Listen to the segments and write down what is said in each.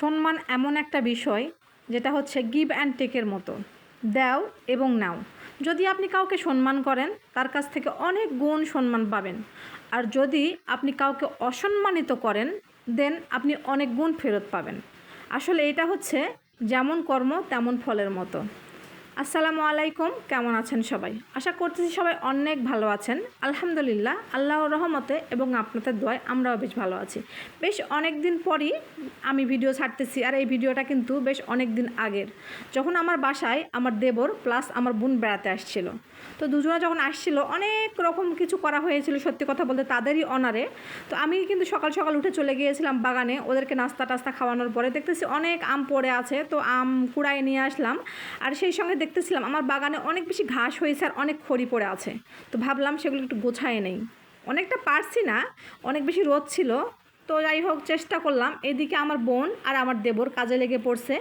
সম্মান এমন একটা বিষয় যেটা হচ্ছে গিভ অ্যান্ড টেকের মতো। দাও এবং নাও। যদি আপনি কাউকে সম্মান করেন, তার কাছ থেকে অনেক গুণ সম্মান পাবেন। আর যদি আপনি কাউকে অসম্মানিত করেন দেন আপনি অনেক গুণ ফেরত পাবেন। আসলে এটা হচ্ছে যেমন কর্ম, তেমন ফলের মতো। আসসালামু আলাইকুম, কেমন আছেন সবাই? আশা করতেছি সবাই অনেক ভালো আছেন। আলহামদুলিল্লাহ, আল্লাহর রহমতে এবং আপনাদের দোয়ায় আমরাও বেশ ভালো আছি। বেশ অনেক দিন পরই আমি ভিডিও ছাড়তেছি, আর এই ভিডিওটা কিন্তু বেশ অনেক দিন আগের। যখন আমার বাসায় আমার দেবর প্লাস আমার বোন বেড়াতে আসছিল। তো দুজনে যখন আসছিল, অনেক রকম কিছু করা হয়েছিল সত্যি কথা বলতে তাদেরই অনারে। তো আমি কিন্তু সকাল সকাল উঠে চলে গিয়েছিলাম বাগানে, ওদেরকে নাস্তা টাস্তা খাওয়ানোর পরে দেখতেছি অনেক আম পড়ে আছে, তো আম কুড়ায় নিয়ে আসলাম। আর সেই সঙ্গে দেখতেছিলাম আমার বাগানে অনেক বেশি ঘাস হয়েছে আর অনেক খড়ি পড়ে আছে। তো ভাবলাম সেগুলো একটু গোছায় নেই। অনেকটা পারছি না, অনেক বেশি রোদ ছিল। তো যাই হোক, চেষ্টা করলাম। এদিকে আমার বোন আর আমার দেবর কাজে লেগে পড়ছে।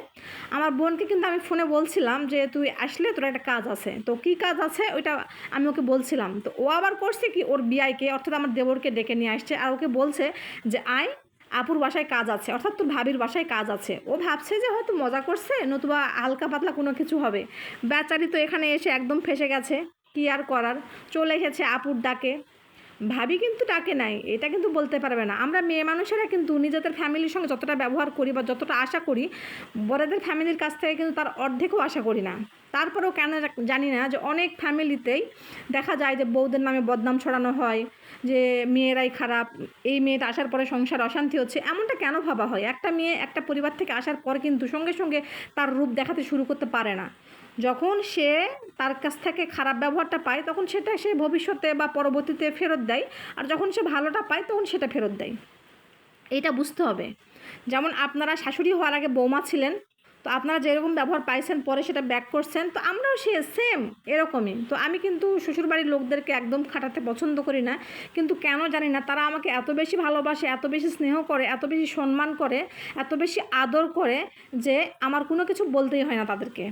আমার বোনকে কিন্তু আমি ফোনে বলছিলাম যে, তুই আসলে তোর একটা কাজ আছে। তো কী কাজ আছে ওইটা আমি ওকে বলছিলাম। তো ও আবার করছে কি? ওর বিআইকে, অর্থাৎ আমার দেবরকে ডেকে নিয়ে আসছে। আর ওকে বলছে যে, আয় আপুর বাসায় কাজ আছে, অর্থাৎ তোর ভাবির বাসায় কাজ আছে। ও ভাবছে যে হয়তো মজা করছে, নতুবা হালকা পাতলা কোনো কিছু হবে। বেচারি তো এখানে এসে একদম ফেসে গেছে, কি আর করার? চলে এসেছে আপুর ডাকে। ভাবি কিন্তু ডাকে নাই, এটা কিন্তু বলতে পারবে না। আমরা মেয়ে মানুষেরা কিন্তু নিজেদের ফ্যামিলির সঙ্গে যতটা ব্যবহার করি বা যতটা আশা করি বড়দের ফ্যামিলির কাছ থেকে কিন্তু তার অর্ধেকও আশা করি না। তারপরেও কেন জানি না যে অনেক ফ্যামিলিতেই দেখা যায় যে বউদের নামে বদনাম ছড়ানো হয়, যে মেয়েরাই খারাপ, এই মেয়েটা আসার পরে সংসার অশান্তি হচ্ছে, এমনটা কেন ভাবা হয়? একটা মেয়ে একটা পরিবার থেকে আসার পর কিন্তু সঙ্গে সঙ্গে তার রূপ দেখাতে শুরু করতে পারে না। যখন সে তার কাছ থেকে খারাপ ব্যবহারটা পায়, তখন সেটা সে ভবিষ্যতে বা পরবর্তীতে ফেরত দেয়, আর যখন সে ভালোটা পায়, তখন সেটা ফেরত দেয়। এইটা বুঝতে হবে। যেমন আপনারা শাশুড়ি হওয়ার আগে বৌমা ছিলেন তো আপনারা যেরকম ব্যবহার পাইছেন, পরে সেটা ব্যাক করছেন, তো আমরাও সে সেম এরকমই। তো আমি কিন্তু শ্বশুরবাড়ির লোকদেরকে একদম খাটাতে পছন্দ করি না, কিন্তু কেন জানি না, তারা আমাকে এত বেশি ভালোবাসে, এত বেশি স্নেহ করে, এত বেশি সম্মান করে, এত বেশি আদর করে যে আমার কোনো কিছু বলতেই হয় না তাদেরকে।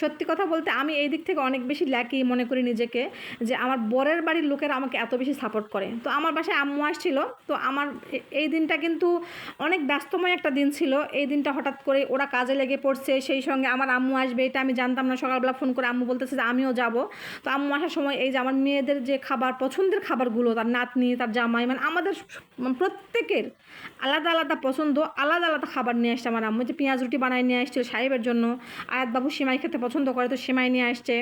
সত্যি কথা বলতে আমি এই দিক থেকে অনেক বেশি ল্যাকি মনে করি নিজেকে যে আমার বরের বাড়ির লোকেরা আমাকে এত বেশি সাপোর্ট করে। তো আমার বাসায় আম্মু আসছিল, তো আমার এই দিনটা কিন্তু অনেক ব্যস্তময় একটা দিন ছিল। এই দিনটা হঠাৎ করে ওরা কাজে লেগে পড়ছে, সেই সঙ্গে আমার আম্মু আসবে, এটা আমি জানতাম না। সকালবেলা ফোন করে আম্মু বলতেছে যে আমিও যাব। তো আম্মু আসার সময় এই যে আমার মেয়েদের যে খাবার, পছন্দের খাবারগুলো, তার নাতনি, তার জামাই মানে আমাদের প্রত্যেকের আলাদা আলাদা পছন্দ, আলাদা আলাদা খাবার নিয়ে আসছে আমার আম্মু। যে পেঁয়াজ রুটি বানায় নিয়ে আসছিল সাহেবের জন্য, আয়াতবাবু সিমাই খেতে পছন্দ করে, তো সেমাই নিয়ে আসছে।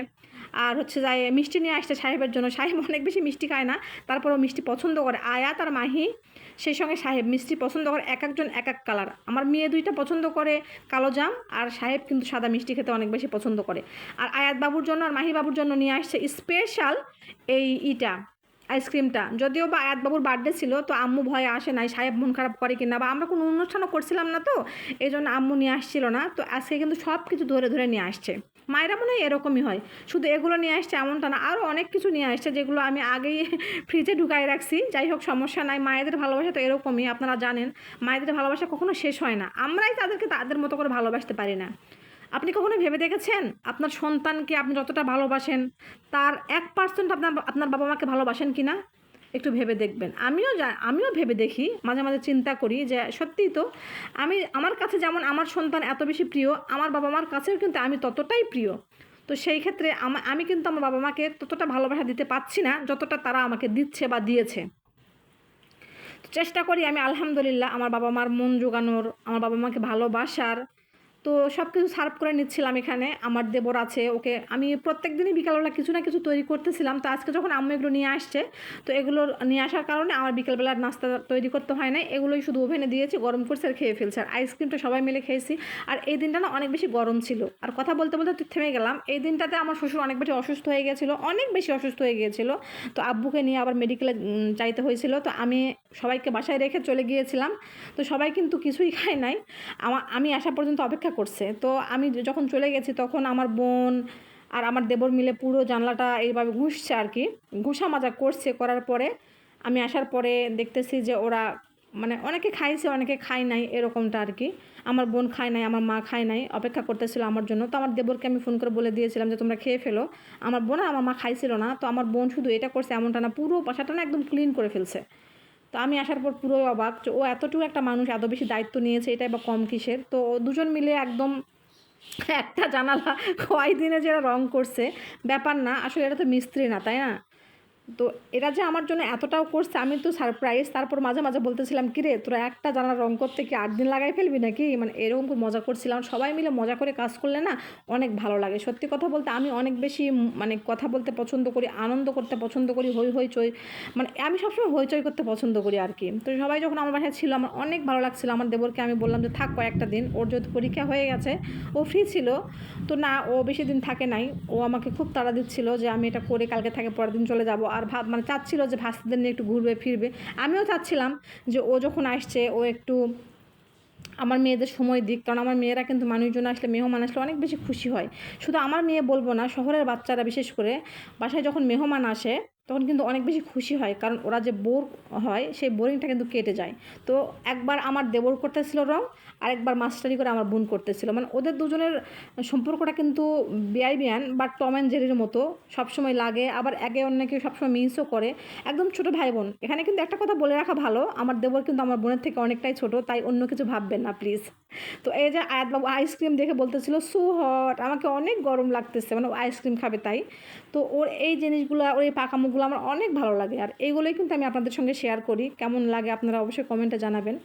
আর হচ্ছে যাই, মিষ্টি নিয়ে আসছে সাহেবের জন্য। সাহেব অনেক বেশি মিষ্টি খায় না, তারপরেও মিষ্টি পছন্দ করে। আয়াত আর মাহি, সেই সঙ্গে সাহেব মিষ্টি পছন্দ করে এক একজন, এক এক কালার। আমার মেয়ে দুইটা পছন্দ করে কালো জাম, আর সাহেব কিন্তু সাদা মিষ্টি খেতে অনেক বেশি পছন্দ করে। আর আয়াত বাবুর জন্য আর মাহি বাবুর জন্য নিয়ে আসছে স্পেশাল এই ইটা আইসক্রিমটা যদিও বা আয়াতবাবুর বার্থডে ছিল, তো আম্মু ভয়ে আসে নাই, সাহেব মন খারাপ করে কিনা বা আমরা কোনো অনুষ্ঠানও করছিলাম না তো, এই জন্য আম্মু নিয়ে আসছিল না। তো আজকে কিন্তু সব কিছু ধরে ধরে নিয়ে আসছে। মায়েরা মনে হয় এরকমই হয়। শুধু এগুলো নিয়ে আসছে এমনটা না আরও অনেক কিছু নিয়ে আসছে যেগুলো আমি আগেই ফ্রিজে ঢুকাই রাখছি। যাই হোক, সমস্যা নাই, মায়েদের ভালোবাসা তো এরকমই, আপনারা জানেন। মায়েদের ভালোবাসা কখনো শেষ হয় না। আমরাই তাদেরকে তাদের মতো করে ভালোবাসতে পারি না। আপনি কখনো ভেবে দেখেছেন? আপনার সন্তানকে আপনি যতটা ভালোবাসেন, তার এক পার্সেন্ট আপনার আপনার বাবা মাকে ভালোবাসেন কি না একটু ভেবে দেখবেন। আমিও আমিও ভেবে দেখি, মাঝে মাঝে চিন্তা করি যে সত্যিই তো আমি, আমার কাছে যেমন আমার সন্তান এত বেশি প্রিয়, আমার বাবা মার কাছেও কিন্তু আমি ততটাই প্রিয়। তো সেই ক্ষেত্রে আমি কিন্তু আমার বাবা মাকে ততটা ভালোবাসা দিতে পারছি না, যতটা তারা আমাকে দিচ্ছে বা দিয়েছে। চেষ্টা করি আমি আলহামদুলিল্লাহ আমার বাবা মার মন জোগানোর, আমার বাবা মাকে ভালোবাসার। তো সব কিছু সার্ভ করে নিচ্ছিলাম এখানে। আমার দেবর আছে, ওকে আমি প্রত্যেক দিনই বিকালবেলা কিছু না কিছু তৈরি করতেছিলাম। তো আজকে যখন আম্মু এগুলো নিয়ে আসছে, তো এগুলো নিয়ে আসার কারণে আমার বিকালবেলার নাস্তা তৈরি করতে হয় না এগুলোই শুধু ওভেনে দিয়েছি, গরম করছে আর খেয়ে ফেলছে। আর আইসক্রিমটা সবাই মিলে খেয়েছি। আর এই দিনটা না অনেক বেশি গরম ছিল। আর কথা বলতে বলতে থেমে গেলাম। এই দিনটাতে আমার শ্বশুর অনেক বেশি অসুস্থ হয়ে গেছিল, অনেক বেশি অসুস্থ হয়ে গিয়েছিল। তো আব্বুকে নিয়ে আবার মেডিকেলে চাইতে হয়েছিল। তো আমি সবাইকে বাসায় রেখে চলে গিয়েছিলাম। তো সবাই কিন্তু কিছুই খায় নাই। আমার আমি আসা পর্যন্ত অপেক্ষা করছে। তো আমি যখন চলে গেছি তখন আমার বোন আর আমার দেবর মিলে পুরো জানলাটা এইভাবে ঘুষছে আর কি। ঘুষা মাজা করছে, করার পরে আমি আসার পরে দেখতেছি যে ওরা মানে অনেকে খাইছে, অনেকে খায় নাই এরকমটা আর কি। আমার বোন খায় নাই, আমার মা খায় নাই, অপেক্ষা করতেছিল আমার জন্য। তো আমার দেবরকে আমি ফোন করে বলে দিয়েছিলাম যে তোমরা খেয়ে ফেলো। আমার বোন আর আমার মা খাইছিল না, তো আমার বোন শুধু এটা করছে এমনটা না, পুরো বাসাটা না একদম ক্লিন করে ফেলছে। তো আমি আসার পর পুরোই অবাক ও এতটুকু একটা মানুষ এত বেশি দায়িত্ব নিয়েছে এটাই বা কম কিসের? তো দুজন মিলে একদম একটা জানালা কয় দিনে যেটা এরা রং করছে, ব্যাপার না। আসলে এটা তো মিস্ত্রি না, তাই না? তো এরা যে আমার জন্য এতটাও করছে, আমি তো সারপ্রাইজ তারপর মাঝে মাঝে বলতেছিলাম কি রে তোরা একটা জানা রং করতে কি আট দিন লাগাই ফেলবি নাকি? মানে এরকম মজা করছিলাম। সবাই মিলে মজা করে কাজ করলে না অনেক ভালো লাগে। সত্যি কথা বলতে আমি অনেক বেশি মানে কথা বলতে পছন্দ করি, আনন্দ করতে পছন্দ করি, হই হই চই মানে আমি সবসময় হইচই করতে পছন্দ করি আর কি। তো সবাই যখন আমার বাসায় ছিল, আমার অনেক ভালো লাগছিল। আমার দেবরকে আমি বললাম যে, থাক কয়েকটা দিন, ওর যেহেতু পরীক্ষা হয়ে গেছে, ও ফ্রি ছিল, তো না, ও বেশি দিন থাকে নাই। ও আমাকে খুব তাড়া দিচ্ছিল যে, আমি এটা করে কালকে থাকে পরের দিন চলে যাব। আর ভাব মানে চাচ্ছিল যে ভাস্তিদের নিয়ে একটু ঘুরবে, ফিরবে। আমিও চাচ্ছিলাম যে ও যখন আসছে, ও একটু আমার মেয়েদের সময় দিক, কারণ আমার মেয়েরা কিন্তু মানুষজন আসলে, মেহমান আসলে অনেক বেশি খুশি হয়। শুধু আমার মেয়ে বলব না, শহরের বাচ্চারা বিশেষ করে, বাসায় যখন মেহমান আসে তখন কিন্তু অনেক বেশি খুশি হয়, কারণ ওরা যে বোর হয়, সেই বোরিংটা কিন্তু কেটে যায়। তো একবার আমার দেবর করতেছিল রং, আরেকবার মাস্টারি করে আমার বোন করতেছিল। মানে ওদের দুজনের সম্পর্কটা কিন্তু বিয়াই বিয়ান বা টম অ্যান্ড জেরির মতো, সবসময় লাগে। আবার একে অন্যকে সবসময় মিসও করে। একদম ছোট ভাই বোন এখানে কিন্তু একটা কথা বলে রাখা ভালো, আমার দেবর কিন্তু আমার বোনের থেকে অনেকটাই ছোট, তাই অন্য কিছু ভাববেন না, প্লিজ। তো এই যে আয়াতবাবু আইসক্রিম দেখে বলতেছিল, সো হট, আমাকে অনেক গরম লাগতেছে মানে আইসক্রিম খাবে তাই। তো ওর এই জিনিসগুলো, ওর এই পাকামুখগুলো আমার অনেক ভালো লাগে আর এইগুলোই কিন্তু আমি আপনাদের সঙ্গে শেয়ার করি। কেমন লাগে আপনারা অবশ্যই কমেন্টে জানাবেন।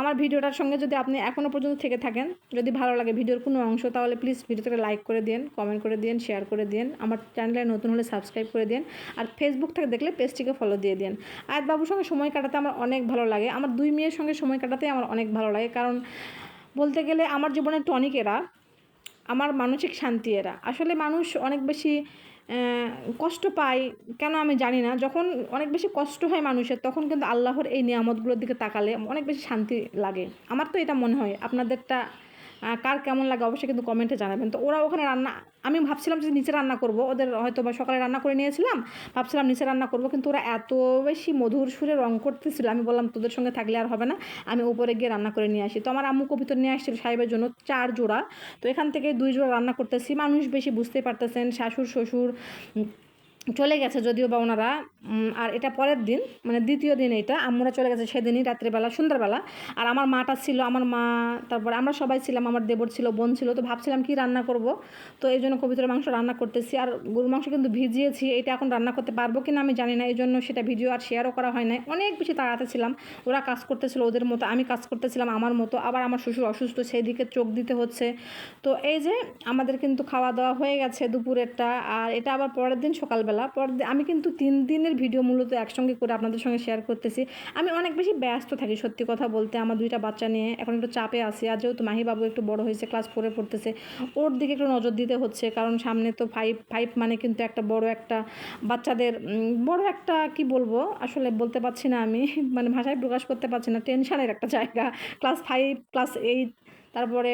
আমার ভিডিওটার সঙ্গে যদি আপনি এখনও পর্যন্ত থেকে থাকেন, যদি ভালো লাগে ভিডিওর কোনো অংশ, তাহলে প্লিজ ভিডিওটাকে লাইক করে দিন কমেন্ট করে দিন শেয়ার করে দিন আমার চ্যানেলে নতুন হলে সাবস্ক্রাইব করে দিন আর ফেসবুক থেকে দেখলে পেজটিকে ফলো দিয়ে দিন আয়াতবাবুর সঙ্গে সময় কাটাতে আমার অনেক ভালো লাগে। আমার দুই মেয়ের সঙ্গে সময় কাটাতে আমার অনেক ভালো লাগে, কারণ বলতে গেলে আমার জীবনের টনিক এরা আমার মানসিক শান্তি এরা আসলে মানুষ অনেক বেশি কষ্ট পায়, কেন আমি জানি না। যখন অনেক বেশি কষ্ট হয় মানুষের, তখন কিন্তু আল্লাহর এই নিয়ামতগুলোর দিকে তাকালে অনেক বেশি শান্তি লাগে। আমার তো এটা মনে হয়। আপনাদেরটা কার কেমন লাগে অবশ্যই কিন্তু কমেন্টে জানাবেন। তো ওরা ওখানে রান্না, আমি ভাবছিলাম যে নিচে রান্না করব, ওদের হয়তো বা সকালে রান্না করে নিয়েছিলাম, ভাবছিলাম নিচে রান্না করব, কিন্তু ওরা এত বেশি মধুর সুরে রং করতেছিল, আমি বললাম, তোদের সঙ্গে থাকলে আর হবে না, আমি উপরে গিয়ে রান্না করে নিয়ে আসি। তো আমার আম্মু কবিতর নিয়ে আসছিল সাহেবের জন্য চার জোড়া, তো এখান থেকে দুই জোড়া রান্না করতেছি। মানুষ বেশি বুঝতেই পারতেছেন, শাশুড়, শ্বশুর চলে গেছে যদিও বা ওনারা আর এটা পরের দিন মানে দ্বিতীয় দিন এটা আমরা চলে গেছে সেদিনই, রাত্রেবেলা, সন্ধ্যাবেলা। আর আমার মাটা ছিল, আমার মা, তারপর আমরা সবাই ছিলাম, আমার দেবর ছিল, বোন ছিল, তো ভাবছিলাম কি রান্না করব। তো এই জন্য কবিতার মাংস রান্না করতেছি, আর গরুর মাংস কিন্তু ভিজিয়েছি, এটা এখন রান্না করতে পারব কি না আমি জানি না এই জন্য সেটা ভিডিও আর শেয়ারও করা হয় নাই। অনেক বেশি তাড়াতে ছিলাম, ওরা কাজ করতেছিল ওদের মতো, আমি কাজ করতেছিলাম আমার মতো, আবার আমার শ্বশুর অসুস্থ সেই দিকে চোখ দিতে হচ্ছে। তো এই যে, আমাদের কিন্তু খাওয়া দাওয়া হয়ে গেছে দুপুরেরটা, আর এটা আবার পরের দিন সকালবেলা পরের দিন আমি কিন্তু তিন দিনের ভিডিও মূলত একসঙ্গে করে আপনাদের সঙ্গে শেয়ার করতেছি। আমি অনেক বেশি ব্যস্ত থাকি, সত্যি কথা বলতে। আমার দুইটা বাচ্চা নিয়ে এখন একটু চাপে আছি। আর যেহেতু মাহিবাবু একটু বড় হয়েছে ক্লাস ফোরে পড়তেছে, ওর দিকে একটু নজর দিতে হচ্ছে। কারণ সামনে তো ফাইভ ফাইভ মানে কিন্তু একটা বড় একটা বাচ্চাদের বড় একটা কি বলব? আসলে বলতে পারছি না আমি মানে ভাষায় প্রকাশ করতে পারছি না। টেনশনের একটা জায়গা। ক্লাস ফাইভ ক্লাস এইট তারপরে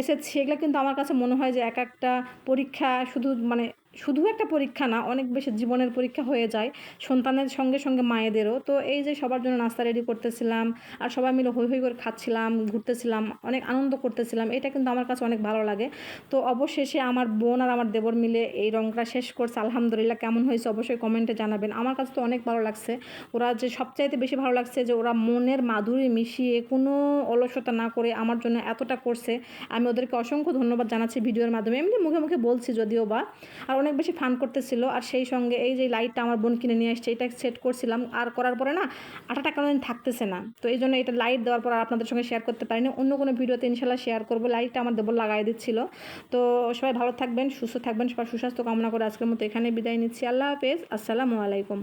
এসএসসি এগুলো কিন্তু আমার কাছে মনে হয় যে এক একটা পরীক্ষা শুধু মানে শুধু একটা পরীক্ষা না, অনেক বেশি জীবনের পরীক্ষা হয়ে যায় সন্তানের সঙ্গে সঙ্গে মায়েদেরও। তো এই যে সবার জন্য নাস্তা রেডি করতেছিলাম আর সবাই মিলে হই হই করে খাচ্ছিলাম, ঘুরতেছিলাম, অনেক আনন্দ করতেছিলাম, এটা কিন্তু আমার কাছে অনেক ভালো লাগে। তো অবশেষে আমার বোন আর আমার দেবর মিলে এই রংটা শেষ করছে, আলহামদুলিল্লাহ। কেমন হয়েছে অবশ্যই কমেন্টে জানাবেন। আমার কাছে তো অনেক ভালো লাগছে। ওরা যে সবচাইতে বেশি ভালো লাগছে যে ওরা মনের মাধুরী মিশিয়ে কোনো অলসতা না করে আমার জন্য এতটা করছে। আমি ওদেরকে অসংখ্য ধন্যবাদ জানাচ্ছি ভিডিওর মাধ্যমে। এমনি মুখে মুখে বলছি যদিও বা। আর অনেক বেশি ফান করতেছিল। আর সেই সঙ্গে এই যে লাইটটা আমার বোন কিনে নিয়ে আসছে, এটা সেট করছিলাম। আর করার পরে না, আটাটা কোনোদিন থাকতেছে না। তো এই জন্য এটা লাইট দেওয়ার পর আর আপনাদের সঙ্গে শেয়ার করতে পারিনি। অন্য কোনো ভিডিওতে ইনশাল্লাহ শেয়ার করব। লাইটটা আমার দেবর লাগাই দিচ্ছিল। তো সবাই ভালো থাকবেন, সুস্থ থাকবেন, সবার সুস্বাস্থ্য কামনা করে আজকের মতো এখানে বিদায় নিচ্ছি। আল্লাহ হাফেজ। আসসালামু আলাইকুম।